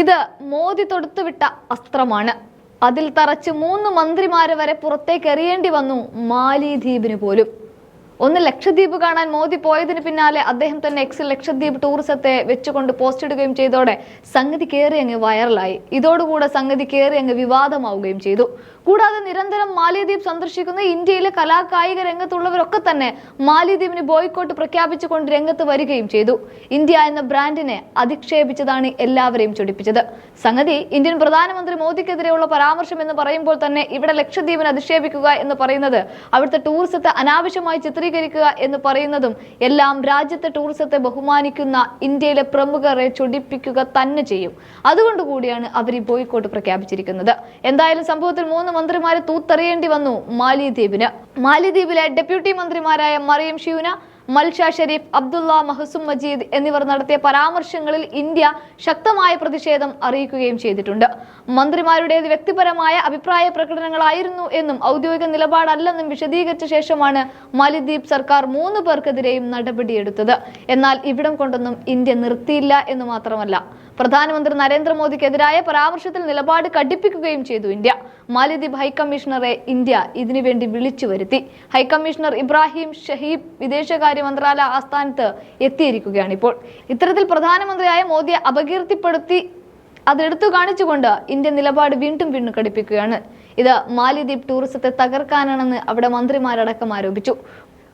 ഇത് മോദി തൊടുത്തുവിട്ട അസ്ത്രമാണ്. അതിൽ തറച്ച് മൂന്ന് മന്ത്രിമാരെ വരെ പുറത്തേക്ക് എറിയേണ്ടി വന്നു മാലിദ്വീപിന് പോലും. ഒന്ന് ലക്ഷദ്വീപ് കാണാൻ മോദി പോയതിന് പിന്നാലെ അദ്ദേഹം തന്നെ എക്സിൽ ലക്ഷദ്വീപ് ടൂറിസത്തെ വെച്ചുകൊണ്ട് പോസ്റ്റ് ഇടുകയും ചെയ്തോടെ സംഗതി കയറി അങ്ങ് വൈറലായി. ഇതോടുകൂടെ സംഗതി കയറി അങ്ങ് വിവാദമാവുകയും ചെയ്തു. കൂടാതെ നിരന്തരം മാലിദ്വീപ് സന്ദർശിക്കുന്ന ഇന്ത്യയിലെ കലാകായിക രംഗത്തുള്ളവരൊക്കെ തന്നെ മാലിദ്വീപിന് ബോയ്ക്കോട്ട് പ്രഖ്യാപിച്ചുകൊണ്ട് രംഗത്ത് വരികയും ചെയ്തു. ഇന്ത്യ എന്ന ബ്രാൻഡിനെ അധിക്ഷേപിച്ചതാണ് എല്ലാവരെയും ചൊടിപ്പിച്ചത്. സംഗതി ഇന്ത്യൻ പ്രധാനമന്ത്രി മോദിക്കെതിരെയുള്ള പരാമർശം എന്ന് പറയുമ്പോൾ തന്നെ ഇവിടെ ലക്ഷദ്വീപിനെ അധിക്ഷേപിക്കുക എന്ന് പറയുന്നത് അവിടുത്തെ ടൂറിസത്തെ അനാവശ്യമായി ചിത്രീകരിക്കുക എന്ന് പറയുന്നതും എല്ലാം രാജ്യത്തെ ടൂറിസത്തെ ബഹുമാനിക്കുന്ന ഇന്ത്യയിലെ പ്രമുഖരെ ചൊടിപ്പിക്കുക തന്നെ ചെയ്യും. അതുകൊണ്ട് കൂടിയാണ് അവർ ഈ ബോയ്ക്കോട്ട് പ്രഖ്യാപിച്ചിരിക്കുന്നത്. എന്തായാലും സംഭവത്തിൽ മൂന്ന് മന്ത്രിമാരെ തൂത്തെറിയേണ്ടി വന്നു മാലിദ്വീപിന്. മാലിദ്വീപിലെ ഡെപ്യൂട്ടി മന്ത്രിമാരായ മറിയം ഷ്യൂന മൽഷ ഷെരീഫ് അബ്ദുള്ള മഹസും മജീദ് എന്നിവർ നടത്തിയ പരാമർശങ്ങളിൽ ഇന്ത്യ ശക്തമായ പ്രതിഷേധം അറിയിക്കുകയും ചെയ്തിട്ടുണ്ട്. മന്ത്രിമാരുടേത് വ്യക്തിപരമായ അഭിപ്രായ പ്രകടനങ്ങളായിരുന്നു എന്നും ഔദ്യോഗിക നിലപാടല്ലെന്നും വിശദീകരിച്ച ശേഷമാണ് മാലിദ്വീപ് സർക്കാർ മൂന്ന് പേർക്കെതിരെയും നടപടിയെടുത്തത്. എന്നാൽ ഇവിടം കൊണ്ടൊന്നും ഇന്ത്യ നിർത്തിയില്ല എന്ന് മാത്രമല്ല. പ്രധാനമന്ത്രി നരേന്ദ്രമോദിക്കെതിരായ പരാമർശത്തിൽ നിലപാട് കടുപ്പിക്കുകയും ചെയ്തു ഇന്ത്യ. മാലിദ്വീപ് ഹൈക്കമ്മീഷണറെ ഇന്ത്യ ഇതിനുവേണ്ടി വിളിച്ചു വരുത്തി. ഹൈക്കമ്മീഷണർ ഇബ്രാഹിം ഷഹീബ് വിദേശകാര്യ മന്ത്രാലയ ആസ്ഥാനത്ത് എത്തിയിരിക്കുകയാണ് ഇപ്പോൾ. ഇത്തരത്തിൽ പ്രധാനമന്ത്രിയായ മോദിയെ അപകീർത്തിപ്പെടുത്തി അതെടുത്തു കാണിച്ചുകൊണ്ട് ഇന്ത്യ നിലപാട് വീണ്ടും വീണ്ടും കടുപ്പിക്കുകയാണ്. ഇത് മാലിദ്വീപ് ടൂറിസത്തെ തകർക്കാനാണെന്ന് അവിടെ മന്ത്രിമാരടക്കം ആരോപിച്ചു.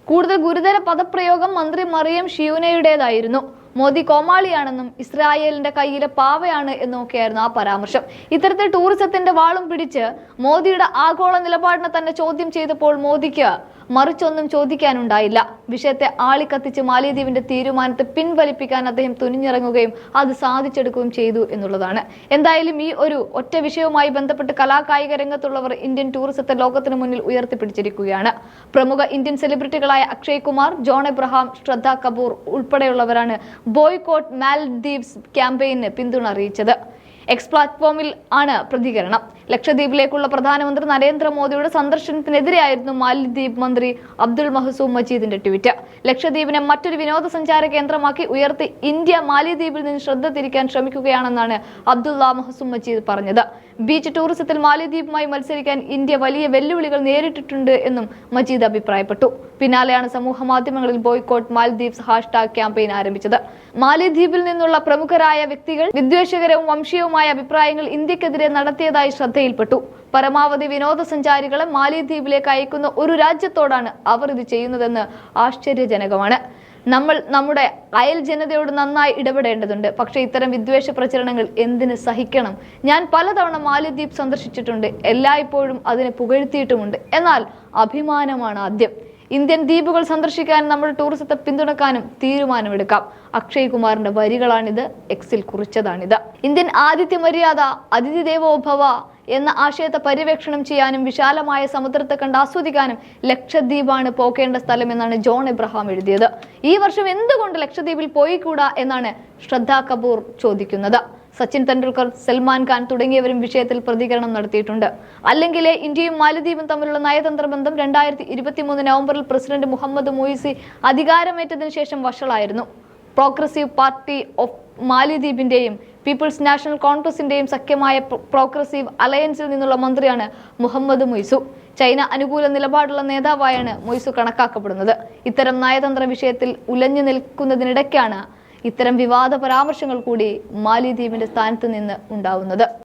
കൂടുതൽ ഗുരുതര പദപ്രയോഗം മന്ത്രി മറിയം ഷിയൂനയുടേതായിരുന്നു. മോദി കോമാളിയാണെന്നും ഇസ്രായേലിന്റെ കയ്യിലെ പാവയാണ് എന്നൊക്കെയായിരുന്നു ആ പരാമർശം. ഇത്തരത്തിൽ ടൂറിസത്തിന്റെ വാളും പിടിച്ച് മോദിയുടെ ആഗോള നിലപാടിനെ തന്നെ ചോദ്യം ചെയ്തപ്പോൾ മോദിക്ക് മറിച്ചൊന്നും ചോദിക്കാനുണ്ടായില്ല. വിഷയത്തെ ആളിക്കത്തിച്ച് മാലിദ്വീപിന്റെ തീരുമാനത്തെ പിൻവലിപ്പിക്കാൻ അദ്ദേഹം തുനിഞ്ഞിറങ്ങുകയും അത് സാധിച്ചെടുക്കുകയും ചെയ്തു എന്നുള്ളതാണ്. എന്തായാലും ഈ ഒരു ഒറ്റ വിഷയവുമായി ബന്ധപ്പെട്ട് കലാകായിക രംഗത്തുള്ളവർ ഇന്ത്യൻ ടൂറിസത്തെ ലോകത്തിന് മുന്നിൽ ഉയർത്തിപ്പിടിച്ചിരിക്കുകയാണ്. പ്രമുഖ ഇന്ത്യൻ സെലിബ്രിറ്റികളായ അക്ഷയ് കുമാർ ജോൺ എബ്രഹാം ശ്രദ്ധ കപൂർ ഉൾപ്പെടെയുള്ളവരാണ് ബോയ്കോട്ട് മാൽദ്വീപ്സ് ക്യാമ്പയിന് പിന്തുണ അറിയിച്ചത്. എക്സ് പ്ലാറ്റ്ഫോമിൽ ആണ് പ്രതികരണം. ലക്ഷദ്വീപിലേക്കുള്ള പ്രധാനമന്ത്രി നരേന്ദ്രമോദിയുടെ സന്ദർശനത്തിനെതിരെയായിരുന്നു മാലിദ്വീപ് മന്ത്രി അബ്ദുൾ മഹസൂം മജീദിന്റെ ട്വീറ്റ്. ലക്ഷദ്വീപിനെ മറ്റൊരു വിനോദസഞ്ചാര കേന്ദ്രമാക്കി ഉയർത്തി ഇന്ത്യ മാലിദ്വീപിൽ നിന്ന് ശ്രദ്ധ തിരിക്കാൻ ശ്രമിക്കുകയാണെന്നാണ് അബ്ദുള്ള മഹസൂം മജീദ് പറഞ്ഞത്. ബീച്ച് ടൂറിസത്തിൽ മാലിദ്വീപുമായി മത്സരിക്കാൻ ഇന്ത്യ വലിയ വെല്ലുവിളികൾ നേരിട്ടിട്ടുണ്ട് എന്നും മജീദ് അഭിപ്രായപ്പെട്ടു. പിന്നാലെയാണ് സമൂഹ മാധ്യമങ്ങളിൽ ബോയ്ക്കോട്ട് മാലിദ്വീപ്സ് ഹാഷ്ടാഗ് ക്യാമ്പയിൻ ആരംഭിച്ചത്. മാലിദ്വീപിൽ നിന്നുള്ള പ്രമുഖരായ വ്യക്തികൾ വിദ്വേഷകരവും വംശീയവുമായ അഭിപ്രായങ്ങൾ ഇന്ത്യക്കെതിരെ നടത്തിയതായി ശ്രദ്ധയിൽപ്പെട്ടു. പരമാവധി വിനോദസഞ്ചാരികളെ മാലിദ്വീപിലേക്ക് അയക്കുന്ന ഒരു രാജ്യത്തോടാണ് അവർ ഇത് ചെയ്യുന്നതെന്ന് ആശ്ചര്യജനകമാണ്. നമ്മൾ നമ്മുടെ അയൽ ജനതയോട് നന്നായി ഇടപെടേണ്ടതുണ്ട്. പക്ഷേ ഇത്തരം വിദ്വേഷ പ്രചരണങ്ങൾ എന്തിന് സഹിക്കണം? ഞാൻ പലതവണ മാലിദ്വീപ് സന്ദർശിച്ചിട്ടുണ്ട്. എല്ലായ്പ്പോഴും അതിനെ പുകഴ്ത്തിയിട്ടുമുണ്ട്. എന്നാൽ അഭിമാനമാണ് ആദ്യം. ഇന്ത്യൻ ദ്വീപുകൾ സന്ദർശിക്കാനും നമ്മുടെ ടൂറിസത്തെ പിന്തുണക്കാനും തീരുമാനമെടുക്കാം. അക്ഷയ് കുമാറിന്റെ വരികളാണിത് എക്സിൽ കുറിച്ചതാണിത്. ഇന്ത്യൻ ആതിഥ്യ മര്യാദ അതിഥി ദേവോഭവ എന്ന ആശയത്തെ പര്യവേക്ഷണം ചെയ്യാനും വിശാലമായ സമുദ്രത്തെ കണ്ട് ആസ്വദിക്കാനും ലക്ഷദ്വീപാണ് പോകേണ്ട സ്ഥലം എന്നാണ് ജോൺ എബ്രഹാം എഴുതിയത്. ഈ വർഷം എന്തുകൊണ്ട് ലക്ഷദ്വീപിൽ പോയിക്കൂടാ എന്നാണ് ശ്രദ്ധാ കപൂർ ചോദിക്കുന്നത്. സച്ചിൻ തെണ്ടുൽക്കർ സൽമാൻ ഖാൻ തുടങ്ങിയവരും വിഷയത്തിൽ പ്രതികരണം നടത്തിയിട്ടുണ്ട്. അല്ലെങ്കിൽ ഇന്ത്യയും മാലദ്വീപും തമ്മിലുള്ള നയതന്ത്ര ബന്ധം രണ്ടായിരത്തി ഇരുപത്തിമൂന്ന് നവംബറിൽ പ്രസിഡന്റ് മുഹമ്മദ് മൊയ്സി അധികാരമേറ്റതിനു ശേഷം വഷളായിരുന്നു. പ്രോഗ്രസീവ് പാർട്ടി ഓഫ് മാലിദ്വീപിന്റെയും പീപ്പിൾസ് നാഷണൽ കോൺഗ്രസിന്റെയും സഖ്യമായ പ്രോഗ്രസീവ് അലയൻസിൽ നിന്നുള്ള മന്ത്രിയാണ് മുഹമ്മദ് മൊയ്സു. ചൈന അനുകൂല നിലപാടുള്ള നേതാവായാണ് മൊയ്സു കണക്കാക്കപ്പെടുന്നത്. ഇത്തരം നയതന്ത്ര വിഷയത്തിൽ ഉലഞ്ഞു നിൽക്കുന്നതിനിടയ്ക്കാണ് ഇത്തരം വിവാദ പരാമർശങ്ങൾ കൂടി മാലിദ്വീപിന്റെ സ്ഥാനത്ത് നിന്ന് ഉണ്ടാവുന്നത്.